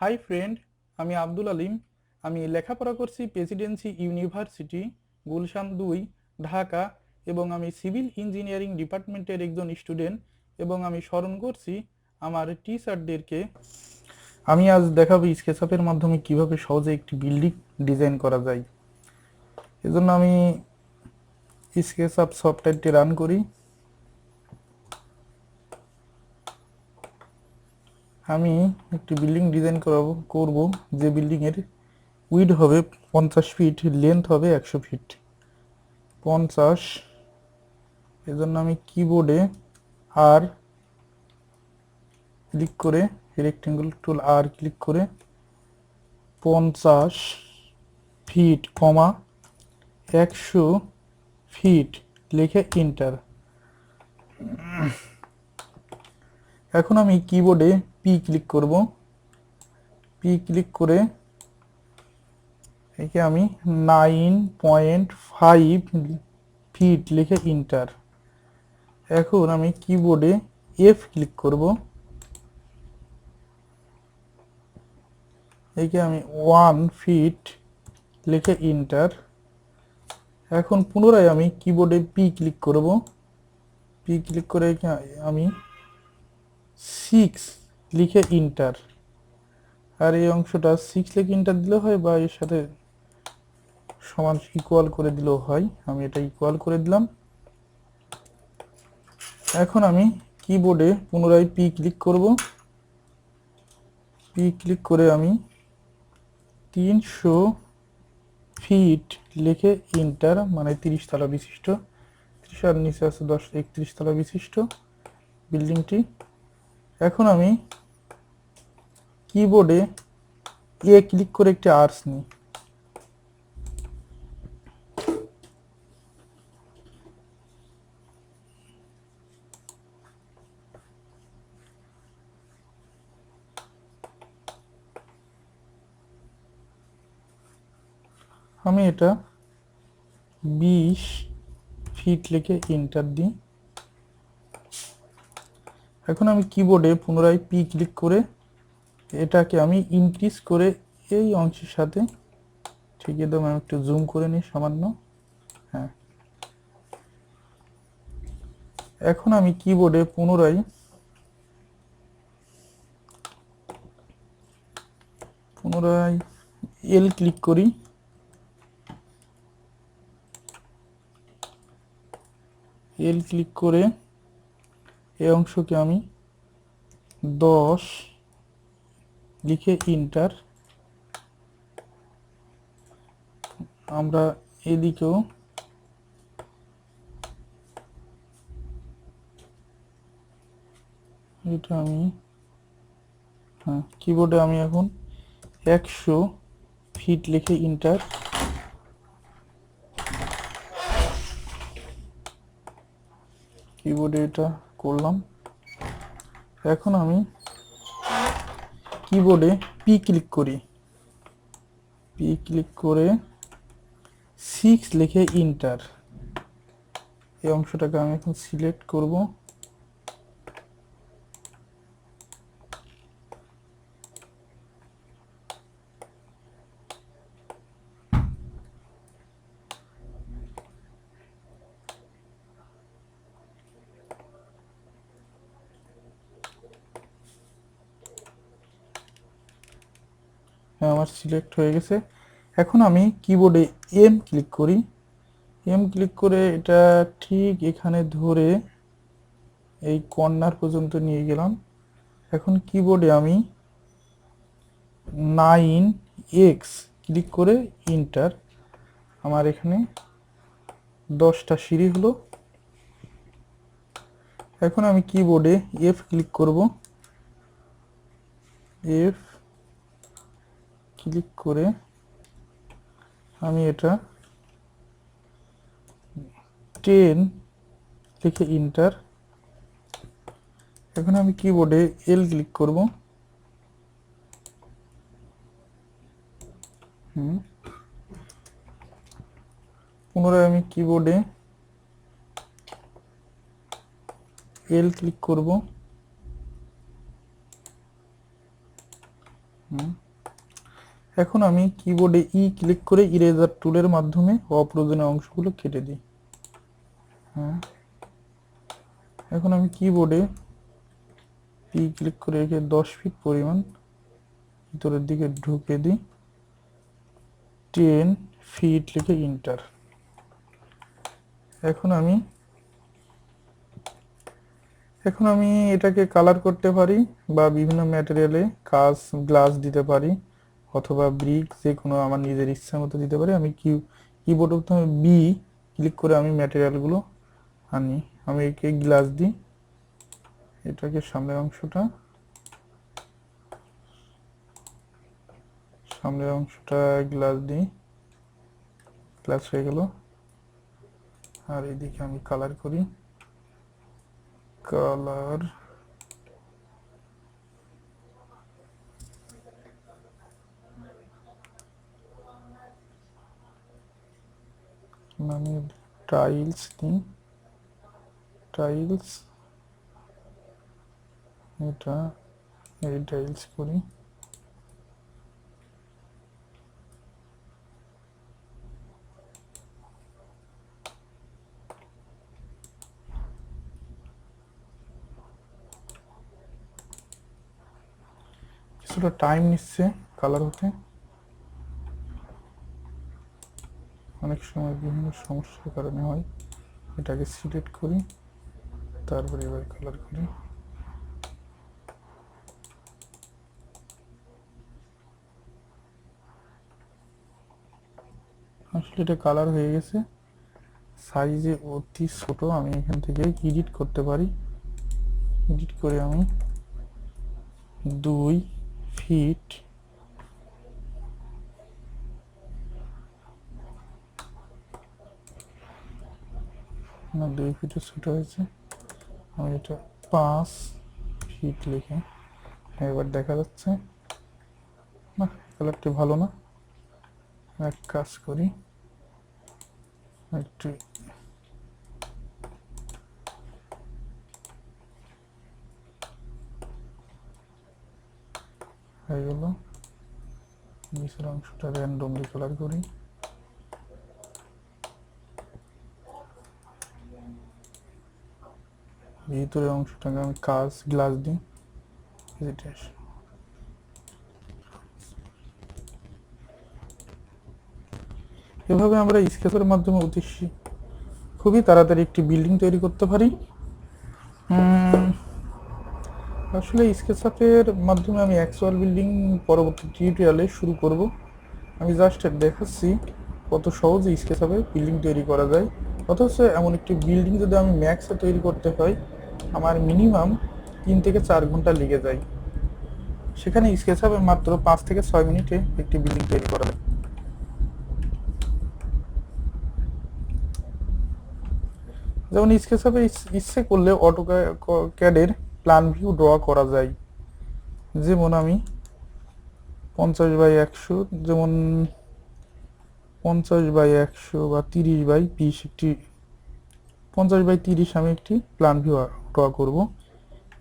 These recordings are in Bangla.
হাই ফ্রেন্ড আমি আব্দুল আলিম। আমি লেখাপড়া করছি প্রেসিডেন্সি ইউনিভার্সিটি, গুলশান দুই, ঢাকা এবং আমি সিভিল ইঞ্জিনিয়ারিং ডিপার্টমেন্টের একজন স্টুডেন্ট এবং আমি স্মরণ করছি আমার টিচারদেরকে। আমি আজ দেখাবো স্কেচআপের মাধ্যমে কীভাবে সহজে একটি বিল্ডিং ডিজাইন করা যায়। এজন্য আমি স্কেচআপ সফটওয়্যারটি রান করি। আমি একটি বিল্ডিং ডিজাইন করাবো, করব। যে বিল্ডিংয়ের উইড হবে পঞ্চাশ ফিট লেন্থ হবে একশো ফিট পঞ্চাশ, এজন্য আমি কিবোর্ডে আর ক্লিক করে রেক্টেঙ্গল টুল আর ক্লিক করে পঞ্চাশ ফিট কমা একশো ফিট লিখে ইন্টার এখন আমি কিবোর্ডে পি ক্লিক করব। পি ক্লিক করে একে আমি নাইন পয়েন্ট ফাইভ ফিট লিখে ইন্টার এখন আমি কিবোর্ডে এফ ক্লিক করব। একে আমি ওয়ান ফিট লিখে ইন্টার এখন পুনরায় আমি কিবোর্ডে পি ক্লিক করব। পি ক্লিক করে আমি সিক্স লিখে ইন্টার আর এই অংশটা সিক্স লিখে ইন্টার দিলেও হয় বা এর সাথে সমান ইকুয়াল করে দিলেও হয়। আমি এটা ইকুয়াল করে দিলাম। এখন আমি কিবোর্ডে পুনরায় পি ক্লিক করব। পি ক্লিক করে আমি তিনশো ফিট লিখে ইন্টার মানে তিরিশ তলা বিশিষ্ট। তিরিশ নিচে আছে দশ, একত্রিশ তলা বিশিষ্ট। বিল্ডিংটি এখন আমি কিবোর্ডে এ ক্লিক করে একটি আর্টস নিই। আমি এটা বিশ ফিট লিখে ইন্টার দিই। এখন আমি কিবোর্ডে পুনরায় পি ক্লিক করে এটাকে আমি ইনক্রিজ করে এই অংশের সাথে ঠিক একদম আমি একটু জুম করে নিই সামান্য। হ্যাঁ। এখন আমি কিবোর্ডে পুনরায় পুনরায় এল ক্লিক করি। এল ক্লিক করে এই অংশকে আমি দশ লিখে ইন্টার আমরা এদিকেও এটা আমি হ্যাঁ কিবোর্ডে আমি এখন একশো ফিট লিখে ইন্টার কিবোর্ডে এটা করলাম, এখন আমি কিবোর্ডে পি ক্লিক করি। পি ক্লিক করে সিক্স লিখে ইন্টার এই অংশটাকে আমি এখন সিলেক্ট করব। আমার সিলেক্ট হয়ে গেছে। এখন আমি কিবোর্ডে এম ক্লিক করি। এম ক্লিক করে এটা ঠিক এখানে ধরে এই কর্নার পর্যন্ত নিয়ে গেলাম। এখন কিবোর্ডে আমি নাইন এক্স ক্লিক করে ইন্টার আমার এখানে দশটা সিঁড়ি হলো। এখন আমি কিবোর্ডে এফ ক্লিক করব। এফ ক্লিক করে আমি এটা টেন লিখে ইন্টার এখন আমি কিবোর্ডে এল ক্লিক করব। হুম। পুনরায় আমি কিবোর্ডে এল ক্লিক করব। হুম। এখন আমি কিবোর্ডে ই ক্লিক করে ইরেজার টুলের মাধ্যমে অপ্রয়োজনীয় অংশগুলো কেটে দিই। হ্যাঁ। এখন আমি কিবোর্ডে পি ক্লিক করে রেখে দশ ফিট পরিমাণ ভিতরের দিকে ঢুকে দিই। টেন ফিট লিখে ইন্টার এখন আমি এখন আমি এটাকে কালার করতে পারি বা বিভিন্ন ম্যাটেরিয়ালে কাজ গ্লাস দিতে পারি। অথবা ব্রিক যে কোনো আমার নিজের ইচ্ছা মতো দিতে পারি, আমি কি কিবোর্ডে প্রথমে বি ক্লিক করে আমি ম্যাটেরিয়ালগুলো আনি। আমি একে গ্লাস দিই। এটাকে সামনের অংশটা সামনের অংশটা গ্লাস দিই। গ্লাস হয়ে গেল। আর এদিকে আমি কালার করি। কালার আমি টাইলস দিই টাইলস এটা এই টাইলস করি। কিছুটা টাইম নিচ্ছে কালার হতে। অনেক সময় বিভিন্ন সমস্যার কারণে হয়। এটাকে সিলেক্ট করি, তারপরে এবার কালার করি। আসলে এটা কালার হয়ে গেছে। সাইজে অতি ছোট, আমি এখান থেকে এডিট করতে পারি। এডিট করে আমি দুই ফিট না দুই ফিটে ছোট হয়েছে। আমি এটা পাঁচ ফিট লিখে। এবার দেখা যাচ্ছে, না কালারটি ভালো না। এক কাজ করি, একটু হয়ে গেল। নিচের অংশটা র্যান্ডমলি কালার করি। ভিতরের অংশটাকে আমি কাজ গ্লাস দিই. এভাবে আমরা স্কেচের মাধ্যমে অতি খুবই তাড়াতাড়ি একটি বিল্ডিং তৈরি করতে পারি। আসলে স্কেচআপের মাধ্যমে আমি অ্যাকচুয়াল বিল্ডিং পরবর্তী টিউটোরিয়ালে শুরু করব। আমি জাস্ট দেখাচ্ছি কত সহজে স্কেচআপে বিল্ডিং তৈরি করা যায়। অথচ এমন একটি বিল্ডিং যদি আমি ম্যাক্সে তৈরি করতে হয় আমার মিনিমাম তিন থেকে চার ঘণ্টা লেগে যায়। সেখানে স্কেচআপে মাত্র পাঁচ থেকে ছয় মিনিটে একটি বিল্ডিং তৈরি করা যায় যেমন স্কেচআপে ইচ্ছে করলে অটো ক্যাডের প্ল্যান ভিউ ড্র করা যায়। যেমন আমি পঞ্চাশ বাই একশো, যেমন পঞ্চাশ বাই একশো বা তিরিশ বাই বিশ, একটি পঞ্চাশ বাই তিরিশ আমি একটি প্ল্যান ভিউ ড্র করব।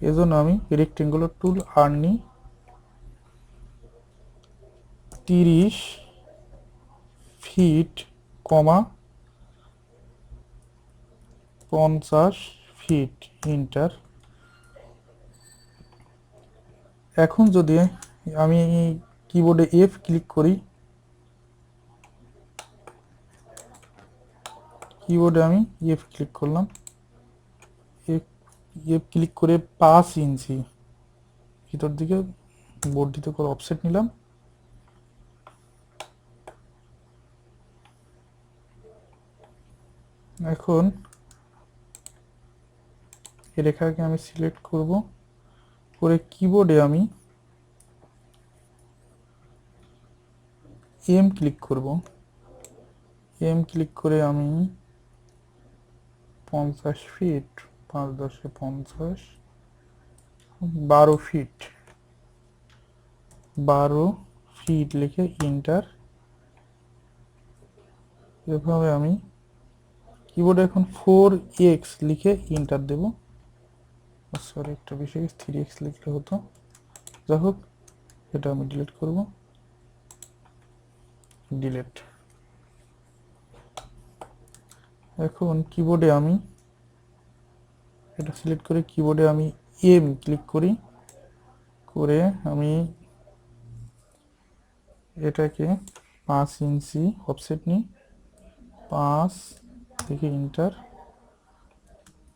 এজন্য আমি রেক্টেঙ্গুলার টুল আর নিই তিরিশ ফিট কমা পঞ্চাশ ফিট ইন্টার এখন যদি আমি কিবোর্ডে এফ ক্লিক করি কিবোর্ডে আমি এফ ক্লিক করলাম। এফ এফ ক্লিক করে পাঁচ ইঞ্চি ভিতর দিকে বোর্ডটিতে করে অফসেট নিলাম। এখন এই রেখাকে আমি সিলেক্ট করব। করে কিবোর্ডে আমি এম ক্লিক করব। এম ক্লিক করে আমি পঞ্চাশ ফিট পাঁচ দশে পঞ্চাশ, বারো ফিট বারো ফিট লিখে ইন্টার এভাবে আমি কিবোর্ডে এখন ফোর এক্স লিখে ইন্টার দেব। সরি একটা বিষয় থ্রি এক্স লিখলে হতো। যাই হোক, এটা আমি ডিলিট করব। ডিলিট এখন কিবোর্ডে আমি এটা সিলেক্ট করে কিবোর্ডে আমি এম ক্লিক করি। করে আমি এটাকে পাঁচ ইঞ্চি অফসেট নিই। পাঁচ থেকে ইন্টার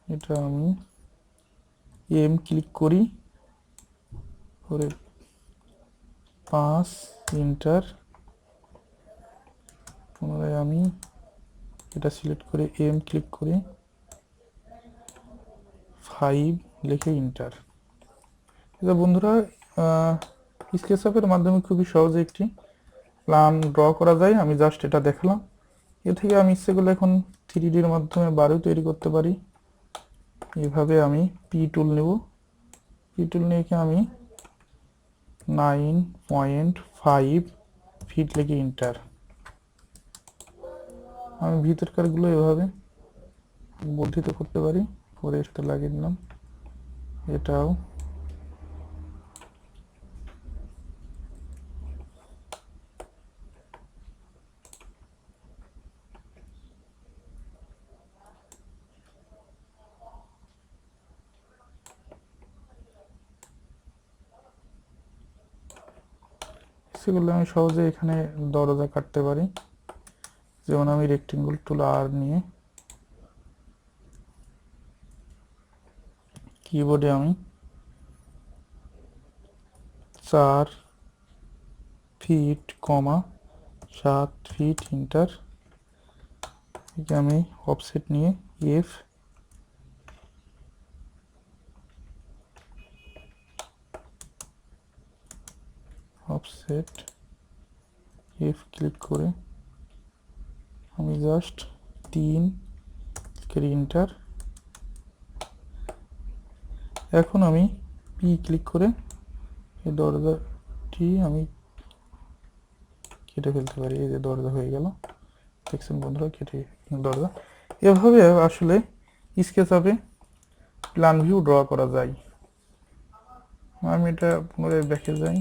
এটা আমি এম ক্লিক করি। করে পাঁচ ইন্টার পুনরায় আমি এটা সিলেক্ট করে এম ক্লিক করে ফাইভ লিখে ইন্টার এটা বন্ধুরা স্কেচআপের মাধ্যমে খুবই সহজে একটি প্ল্যান ড্র করা যায়। আমি জাস্ট এটা দেখালাম। এ থেকে আমি ইচ্ছে করলে এখন থ্রি ডির মাধ্যমে বাড়িও তৈরি করতে পারি। এভাবে আমি পি টুল নেব। পি টুল নিয়ে আমি নাইন পয়েন্ট ফাইভ ফিট লেগে ইন্টার আমি ভিতরকারগুলো এভাবে বর্ধিত করতে পারি। পরে এটা লাগিয়ে দিলাম। এটাও। সেগুলো আমি সহজে এখানে দরজা কাটতে পারি। যেমন আমি রেক্টেঙ্গল টুল আর নিয়ে কিবোর্ডে আমি চার ফিট কমা সাত ফিট ইন্টার আমি অফসেট নিয়ে এফ অফসেট এফ ক্লিক করে আমি জাস্ট তিন ইন্টার এখন আমি পি ক্লিক করে এই দরজাটি আমি কেটে ফেলতে পারি। এই যে দরজা হয়ে গেল। দেখছেন বন্ধুরা, কেটে দরজা। এভাবে আসলে স্কেচ আপে প্ল্যান ভিউ ড্র করা যায়। আমি এটা পুনরায় দেখে যাই।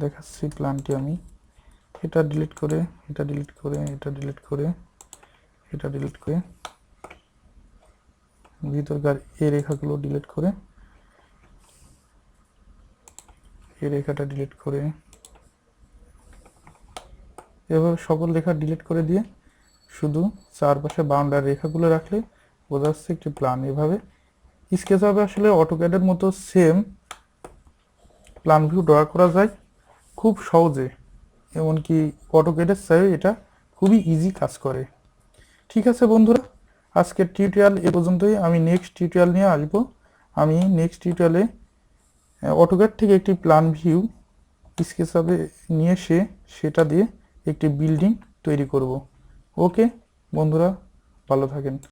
দেখাচ্ছি প্ল্যানটি আমি। এটা ডিলিট করে, এটা ডিলিট করে, এটা ডিলিট করে, এটা ডিলিট করে। ভিতরকার এই রেখাগুলো ডিলিট করে, এই রেখাটা ডিলিট করে। এভাবে সকল রেখা ডিলিট করে দিয়ে শুধু চারপাশে বাউন্ডারি রেখাগুলো রাখলে বোঝা যাচ্ছে একটি প্ল্যান এভাবে স্কেচ হবে আসলে অটোক্যাডের মতো সেম প্ল্যান ভিউ ড্র করা যায় খুব সহজে। এমনকি অটোক্যাডের চাইও এটা খুবই ইজি কাজ করে। ঠিক আছে বন্ধুরা, আজকের টিউটোরিয়াল এ পর্যন্তই। আমি নেক্সট টিউটোরিয়াল নিয়ে আসব। আমি নেক্সট টিউটোরিয়ালে অটোক্যাড থেকে একটি প্ল্যান ভিউ স্কেচআপে নিয়ে এসে সেটা দিয়ে একটি বিল্ডিং তৈরি করব। ওকে বন্ধুরা, ভালো থাকেন।